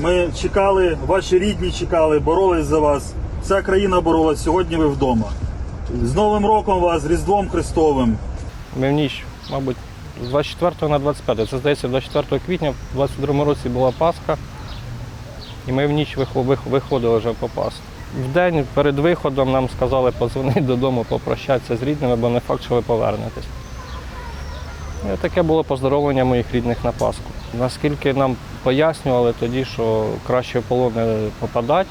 Ми чекали, ваші рідні чекали, боролись за вас. Вся країна боролась. Сьогодні ви вдома. З Новим роком вас, з Різдвом Христовим. Ми в ніч, мабуть, з 24 на 25. Це здається, 24 квітня в 22 році була Пасха. І ми в ніч виходили вже по Пасху. В день перед виходом нам сказали подзвонити додому, попрощатися з рідними, бо не факт, що ви повернетесь. І таке було поздоровлення моїх рідних на Пасху. Наскільки нам пояснювали тоді, що краще в полон не попадати,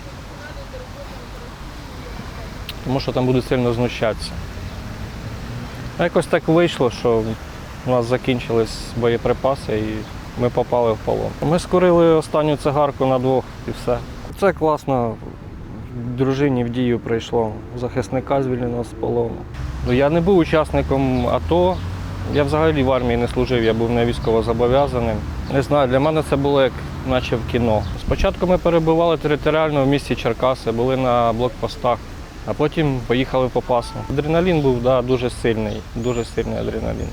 тому що там будуть сильно знущатися. Якось так вийшло, що у нас закінчились боєприпаси і ми попали в полон. Ми скурили останню цигарку на двох і все. Це класно. Дружині в дію прийшло захисника звільненого з полону. Ну, Я не був учасником АТО. Я взагалі в армії не служив, я був не військовозобов'язаним. Не знаю, для мене це було як наче в кіно. Спочатку ми перебували територіально в місті Черкаси, були на блокпостах, а потім поїхали в Попасну. Адреналін був да, дуже сильний, дуже сильний адреналін.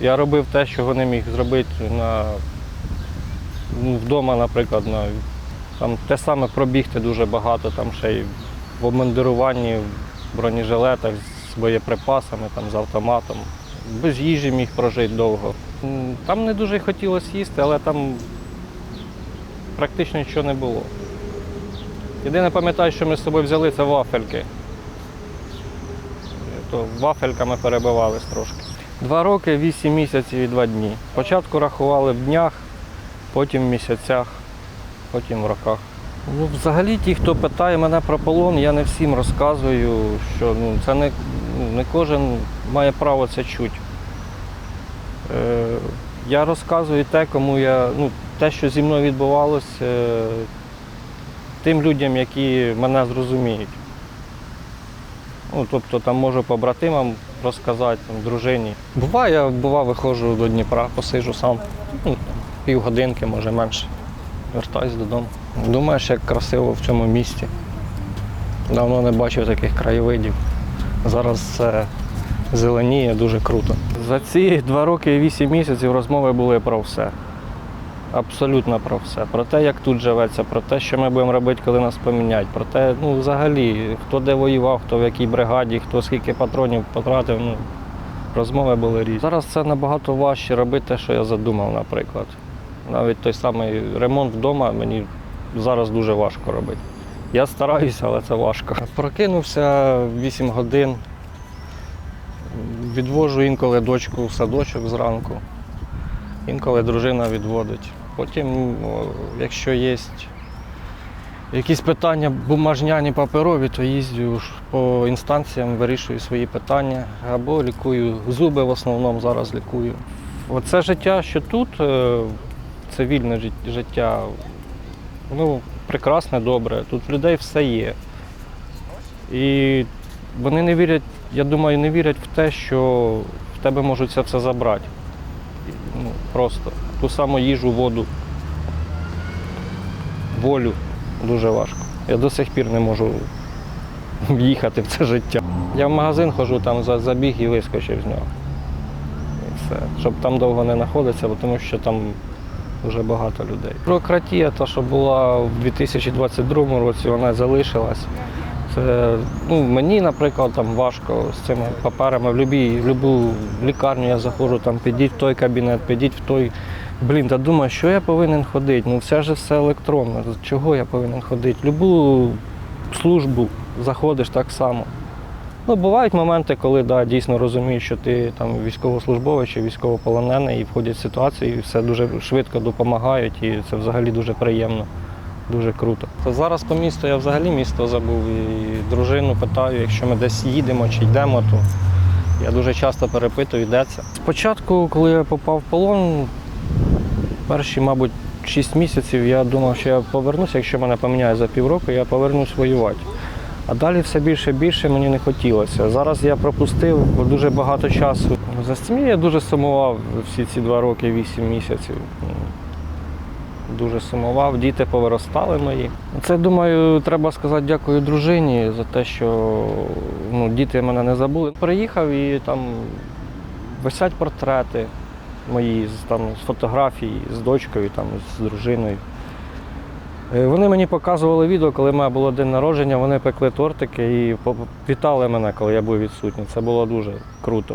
Я робив те, чого не міг зробити на, ну, вдома, наприклад. На, там те саме пробігти дуже багато, там ще й в обмундируванні, в бронежилетах з боєприпасами, там, з автоматом. Без їжі міг прожити довго. Там не дуже хотілося їсти, але там практично нічого не було. Єдине пам'ятаю, що ми з собою взяли, це вафельки. То вафельками перебивались трошки. Два роки, вісім місяців і два дні. Спочатку рахували в днях, потім в місяцях, потім в роках. Ну, взагалі, ті, хто питає мене про полон, я не всім розказую, що ну, це не, не кожен має право це чути. Е, я розказую те, кому я, ну, те, що зі мною відбувалося, е, тим людям, які мене зрозуміють. Ну, тобто там можу побратимам розказати, там, дружині. Буває, я бува, виходжу до Дніпра, посиджу сам. Ну, півгодинки, може менше. Вертаюсь додому. Думаєш, як красиво в цьому місті. Давно не бачив таких краєвидів. Зараз це зеленіє дуже круто. За ці два роки і вісім місяців розмови були про все. Абсолютно про все. Про те, як тут живеться, про те, що ми будемо робити, коли нас поміняють, про те, ну взагалі, хто де воював, хто в якій бригаді, хто скільки патронів потратив. Ну, розмови були різні. Зараз це набагато важче робити те, що я задумав, наприклад. Навіть той самий ремонт вдома мені зараз дуже важко робити. Я стараюся, але це важко. Прокинувся 8 годин, відвожу інколи дочку в садочок зранку, інколи дружина відводить. Потім, якщо є якісь питання бумажняні паперові, то їздю по інстанціям, вирішую свої питання або лікую зуби в основному зараз лікую. Оце життя, що тут, е, це вільне життя, ну, прекрасне, добре. Тут в людей все є. І вони не вірять, я думаю, не вірять в те, що в тебе можуть це все забрати. Ну, просто. Ту саму їжу, воду, волю дуже важко. Я до сих пір не можу в'їхати в це життя. Я в магазин ходжу, там за- забіг і вискочив з нього. І все. Щоб там довго не знаходитися, тому що там дуже багато людей. Бюрократія, та, що була в 2022 році, вона залишилась. Це ну, мені, наприклад, там важко з цими паперами. В любій, в любу лікарню я заходжу, там підіть в той кабінет, підіть в той. Блін, та думаю, що я повинен ходити? Ну все ж все електронно. Чого я повинен ходити? Любу службу заходиш так само. Ну, бувають моменти, коли да, дійсно розумієш, що ти там військовослужбовець чи військовополонений і входять в ситуації, і все дуже швидко допомагають, і це взагалі дуже приємно, дуже круто. То зараз по місту я взагалі місто забув і дружину питаю, якщо ми десь їдемо чи йдемо, то я дуже часто перепитую, де це. Спочатку, коли я попав в полон, перші, мабуть, 6 місяців я думав, що я повернуся, якщо мене поміняють за півроку, я повернусь воювати. А далі все більше і більше мені не хотілося. Зараз я пропустив дуже багато часу. За сім'ю я дуже сумував всі ці два роки, вісім місяців. Дуже сумував, діти повиростали мої. Це, думаю, треба сказати дякую дружині за те, що ну, діти мене не забули. Приїхав і там висять портрети мої там, з фотографій з дочкою, там, з дружиною. Е, Вони мені показували відео, коли мене було день народження, вони пекли тортики і вітали мене, коли я був відсутній. Це було дуже круто.